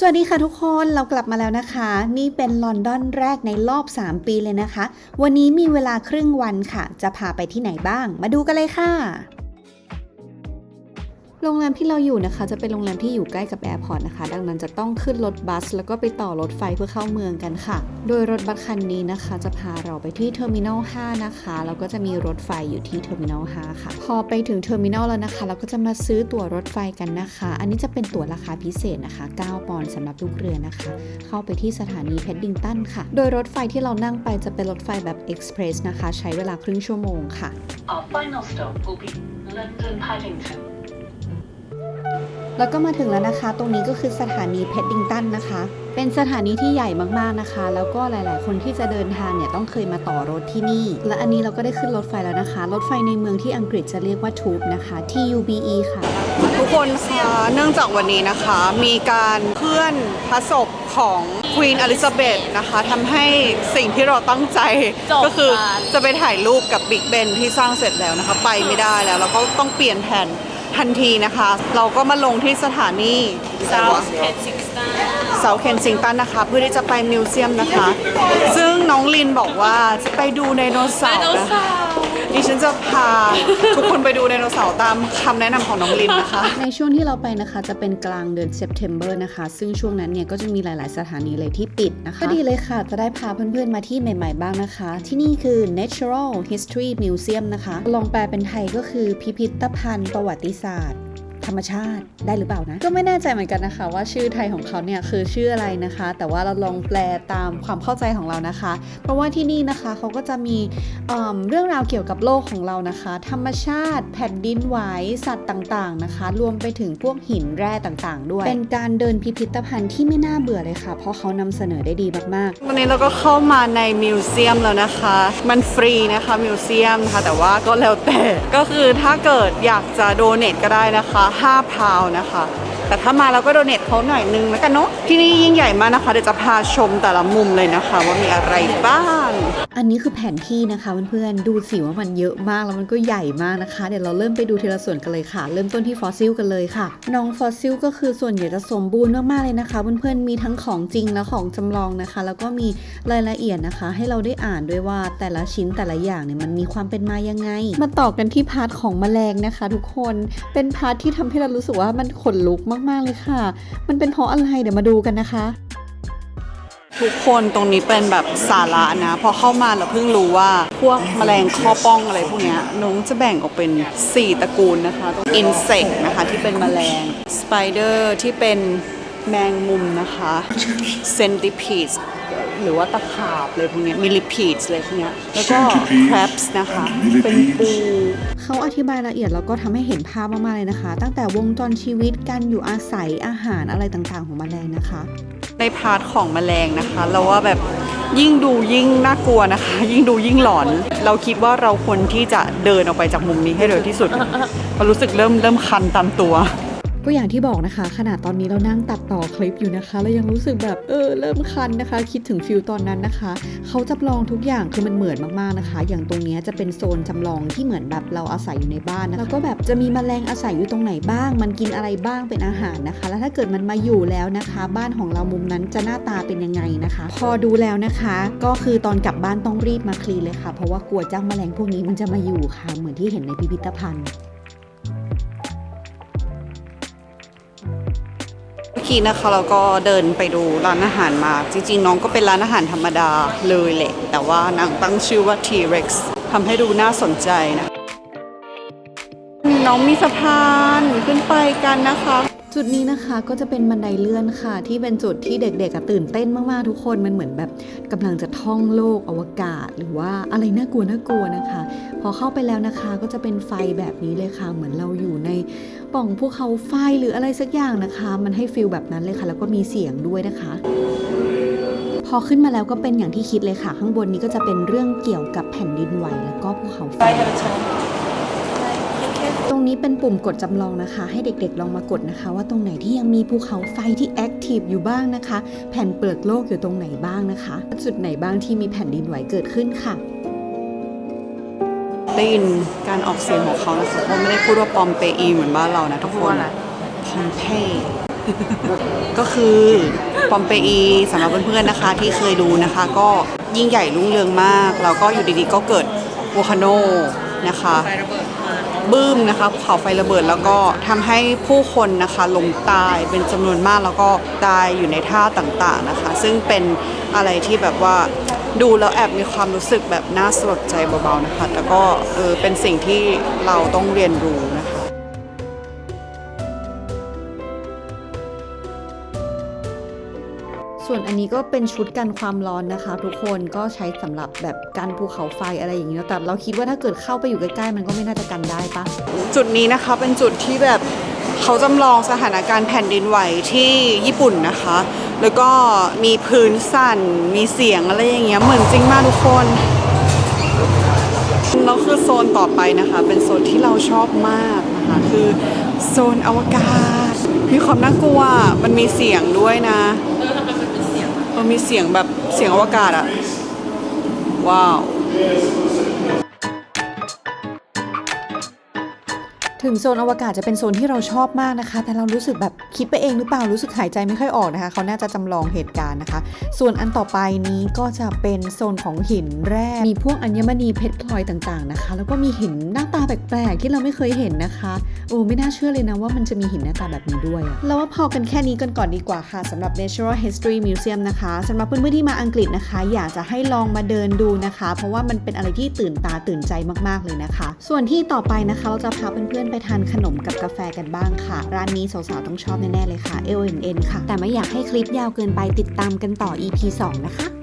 สวัสดีค่ะทุกคนเรากลับมาแล้วนะคะ นี่เป็นลอนดอนแรกในรอบ 3 ปีเลยนะคะ วันนี้มีเวลาครึ่งวันค่ะ จะพาไปที่ไหนบ้าง มาดูกันเลยค่ะ รงแรมที่เราอยู่นะคะ จะเป็นโรงแรมที่อยู่ใกล้กับแอร์พอร์ตนะคะ ดังนั้นจะต้องขึ้นรถบัส แล้วก็ไปต่อรถไฟเพื่อเข้าเมืองกันค่ะ โดยรถบัสคันนี้นะคะ จะพาเราไปที่เทอร์มินอล 5 นะคะแล้วก็จะมีรถไฟอยู่ที่เทอร์มินอล 5 ค่ะ พอไปถึงเทอร์มินอลแล้วนะคะ เราก็จะมาซื้อตั๋วรถไฟกันนะคะ อันนี้จะเป็นตั๋วราคาพิเศษนะคะ 9 ปอนด์สำหรับลูกเรือนะคะ เข้าไปที่สถานีเพดดิงตันค่ะ โดยรถไฟที่เรานั่งไปจะเป็นรถไฟแบบเอ็กซ์เพรสนะคะ ใช้เวลาครึ่งชั่วโมงค่ะ Our final stop will be London Paddington. แล้วก็มาถึงแล้วนะคะ ตรงนี้ก็คือสถานีเพดดิงตันนะคะ เป็นสถานีที่ใหญ่มากๆนะคะ แล้วก็หลาย ๆ คนที่จะเดินทางเนี่ยต้องเคยมาต่อรถที่นี่ และอันนี้เราก็ได้ขึ้นรถไฟแล้วนะคะ รถไฟในเมืองที่อังกฤษจะเรียกว่าทูบนะคะ TUBE ค่ะ ทุกคนคะเนื่องจากวันนี้นะคะ มีการเคลื่อนพระศพของควีนอลิซาเบธนะคะทำให้สิ่งที่เราตั้งใจจบก็คือกันจะไปถ่ายรูปกับบิ๊กเบนที่สร้างเสร็จแล้วนะคะ ไปไม่ได้แล้วเราก็ต้องเปลี่ยนแผน ทันทีนะคะ เราก็มาลงที่สถานีเซาท์เคนซิงตันเซาเคนซิงตันนะคะ เพื่อที่จะไปมิวเซียมนะคะ ซึ่งน้องลินบอกว่าจะไปดูไดโนเสาร์นะ ดิฉันจะพาทุกคนไปดูไดโนเสาร์ตามคำแนะนำของน้องลินนะคะ ในช่วงที่เราไปนะคะจะเป็นกลางเดือนเซปเทมเบอร์นะคะ ซึ่งช่วงนั้นเนี่ยก็จะมีหลาย ๆ สถานีเลยที่ปิดนะคะ ก็ดีเลยค่ะ จะได้พาเพื่อน ๆ มาที่ใหม่ ๆ บ้างนะคะ ที่นี่คือ Natural History Museum นะคะ ลองแปลเป็นไทยก็คือพิพิธภัณฑ์ประวัติศาสตร์ ธรรมชาติได้หรือเปล่านะ ก็ไม่แน่ใจเหมือนกันนะคะ ว่าชื่อไทยของเขาเนี่ยคือชื่ออะไรนะคะ แต่ว่าเราลองแปลตามความเข้าใจของเรานะคะ เพราะว่าที่นี่นะคะเขาก็จะมีเเรื่องราวเกี่ยวกับโลกของเรานะคะ ธรรมชาติ แผ่นดินไหวสัตว์ต่างๆนะคะ รวมไปถึงพวกหินแร่ต่างๆ ด้วย เป็นการเดินพิพิธภัณฑ์ที่ไม่น่าเบื่อเลยค่ะ เพราะเขานำเสนอได้ดีมากๆวันนี้เราก็เข้ามาในมิวเซียมแล้วนะคะ มันฟรีนะคะมิวเซียมนะคะแต่ว่าก็แล้วแต่ก็คือถ้าเกิดอยากจะโดเนทก็ได้นะคะ5พาวน์นะคะ แต่ถ้ามาเราก็โดเนทเขาหน่อยนึงแล้วกันเนาะที่นี่ยิ่งใหญ่มากนะคะเดี๋ยวจะพาชมแต่ละมุมเลยนะคะ ว่ามีอะไรบ้าง อันนี้คือแผนที่นะคะเพื่อนๆดูสิว่ามันเยอะมากแล้วมันก็ใหญ่มากนะคะ เดี๋ยวเราเริ่มไปดูทีละส่วนกันเลยค่ะ เริ่มต้นที่ฟอสซิลกันเลยค่ะ น้องฟอสซิลก็คือส่วนใหญ่จะสมบูรณ์มากๆเลยนะคะ เพื่อนๆมีทั้งของจริงและของจำลองนะคะ แล้วก็มีรายละเอียดนะคะ ให้เราได้อ่านด้วยว่าแต่ละชิ้นแต่ละอย่างเนี่ยมันมีความเป็นมายังไง มาต่อกันที่พาร์ทของแมลงนะคะ ทุกคนเป็นพาร์ทที่ทำให้เรารู้สึกว่ามันขนลุกมากๆเลยค่ะ มันเป็นเพราะอะไรเดี๋ยวมาดูกันนะคะ ทุกคนตรงนี้เป็นแบบสาระนะ พอเข้ามาเราเพิ่งรู้ว่าพวกแมลงข้อป้องอะไรพวกเนี้ยน้องจะแบ่งออกเป็น 4 ตระกูลนะคะอินเสกนะคะที่เป็นแมลงสไปเดอร์ที่เป็น แมงมุมนะคะเซนติพีดหรือว่าตะขาบเลยพวกเนี้มิลิพีดเลยพวกเนี้ยแล้วก็คร b ส์นะคะ เป็นปูเขาอธิบายละเอียดแล้วก็ทำให้เห็นภาพมากๆเลยนะคะ ตั้งแต่วงจรชีวิตการอยู่อาศัยอาหารอะไรต่างๆ ของแมลงนะคะ ในพาร์ทของแมลงนะคะ เราว่าแบบยิ่งดูยิ่งน่ากลัวนะคะ ยิ่งดูยิ่งหลอน เราคิดว่าเราควรที่จะเดินออกไปจากมุมนี้ให้เร็วที่สุดเพราะรู้สึกเริ่มเริ่มคันตามตัว ก็อย่างที่บอกนะคะ ขนาดตอนนี้เรานั่งตัดต่อคลิปอยู่นะคะเรายังรู้สึกแบบเออเริ่มคันนะคะ คิดถึงฟิลตอนนั้นนะคะ เขาจำลองทุกอย่างคือมันเหมือนมากๆนะคะ อย่างตรงนี้จะเป็นโซนจำลองที่เหมือนแบบเราอาศัยอยู่ในบ้านนะแล้วก็แบบจะมีแมลงอาศัยอยู่ตรงไหนบ้าง มันกินอะไรบ้างเป็นอาหารนะคะ แล้วถ้าเกิดมันมาอยู่แล้วนะคะ บ้านของเรามุมนั้นจะหน้าตาเป็นยังไงนะคะ พอดูแล้วนะคะ ก็คือตอนกลับบ้านต้องรีบมาคลีนเลยค่ะ เพราะว่ากลัวเจ้าแมลงพวกนี้มันจะมาอยู่ค่ะ เหมือนที่เห็นในพิพิธภัณฑ์ กี้นะคะแล้วก็เดินไปดูร้านอาหารมา จริง ๆ น้องก็เป็นร้านอาหารธรรมดาเลยแหละ แต่ว่านางตั้งชื่อว่า T-Rex ทำให้ดูน่าสนใจนะ น้องมีสะพานขึ้นไปกันนะคะ จุดนี้นะคะก็จะเป็นบันไดเลื่อนค่ะ ที่เป็นจุดที่เด็กๆตื่นเต้นมากๆทุกคนมันเหมือนแบบกำลังจะท่องโลกอวกาศ หรือว่าอะไรน่ากลัวน่ากลัวนะคะ พอเข้าไปแล้วนะคะก็จะเป็นไฟแบบนี้เลยค่ะ เหมือนเราอยู่ในป่องภูเขาไฟหรืออะไรสักอย่างนะคะ มันให้ฟิลแบบนั้นเลยค่ะ แล้วก็มีเสียงด้วยนะคะพอขึ้นมาแล้วก็เป็นอย่างที่คิดเลยค่ะ ข้างบนนี้ก็จะเป็นเรื่องเกี่ยวกับแผ่นดินไหวแล้วก็ภูเขาไฟ ตรงนี้เป็นปุ่มกดจำลองนะคะ ให้เด็กๆลองมากดนะคะ ว่าตรงไหนที่ยังมีภูเขาไฟที่แอคทีฟอยู่บ้างนะคะ แผ่นเปลือกโลกอยู่ตรงไหนบ้างนะคะ จุดไหนบ้างที่มีแผ่นดินไหวเกิดขึ้นค่ะได้ยินการออกเสียงของเขานะคะเขาไม่ได้พูดว่าปอมเปอีเหมือนบ้านเรานะทุกคนพูดว่าอะไรพอมเพยก็คือปอมเปอีสำหรับเพื่อนๆนะคะ ที่เคยดูนะคะ ก็ยิ่งใหญ่รุ่งเรืองมาก แล้วก็อยู่ดีๆก็เกิดโวคาโนนะคะ บึ้มนะคะภูเขาไฟระเบิดแล้วก็ทำให้ผู้คนนะคะลงตายเป็นจำนวนมากแล้วก็ตายอยู่ในท่าต่างๆนะคะ ซึ่งเป็นอะไรที่แบบว่าดูแล้วแอบมีความรู้สึกแบบน่าสลดใจเบาๆนะคะแต่ก็เออเป็นสิ่งที่เราต้องเรียนรู้ ส่วนอันนี้ก็เป็นชุดกันความร้อนนะคะ ทุกคนก็ใช้สำหรับแบบกันภูเขาไฟอะไรอย่างนี้แต่เราคิดว่าถ้าเกิดเข้าไปอยู่ใกล้ๆมันก็ไม่น่าจะกันได้ปะจุดนี้นะคะเป็นจุดที่แบบเขาจำลองสถานการณ์แผ่นดินไหวที่ญี่ปุ่นนะคะ แล้วก็มีพื้นสั่น มีเสียงอะไรอย่างเงี้ย เหมือนจริงมากทุกคน แล้วคือโซนต่อไปนะคะ เป็นโซนที่เราชอบมากนะคะ คือโซนอวกาศ มีความน่ากลัว มันมีเสียงด้วยนะ มมันเป็นเสียงเออมีเสียงแบบเสียงอวกาศอะว้าว ถึงโซนอวกาศจะเป็นโซนที่เราชอบมากนะคะ แต่เรารู้สึกแบบคิดไปเองหรือเปล่ารู้สึกหายใจไม่ค่อยออกนะคะ เขาน่าจะจำลองเหตุการณ์นะคะ ส่วนอันต่อไปนี้ก็จะเป็นโซนของหินแร่มีพวกอัญมณีเพชรพลอยต่างๆนะคะ แล้วก็มีหินหน้าตาแปลกๆที่เราไม่เคยเห็นนะคะโอ้ไม่น่าเชื่อเลยนะว่ามันจะมีหินหน้าตาแบบนี้ด้วยเราว่าพอกันแค่นี้กันก่อนดีกว่าค่ะสำหรับ Natural History Museum นะคะสำหรับเพื่อนๆที่มาอังกฤษนะคะ อยากจะให้ลองมาเดินดูนะคะ เพราะว่ามันเป็นอะไรที่ตื่นตาตื่นใจมากๆเลยนะคะ ส่วนที่ต่อไปนะคะเราจะพาเพื่อนไปทานขนมกับกาแฟกันบ้างค่ะ ร้านนี้สาวๆต้องชอบแน่ๆเลยค่ะ L N N ค่ะ แต่ไม่อยากให้คลิปยาวเกินไปติดตามกันต่อ EP 2 นะคะ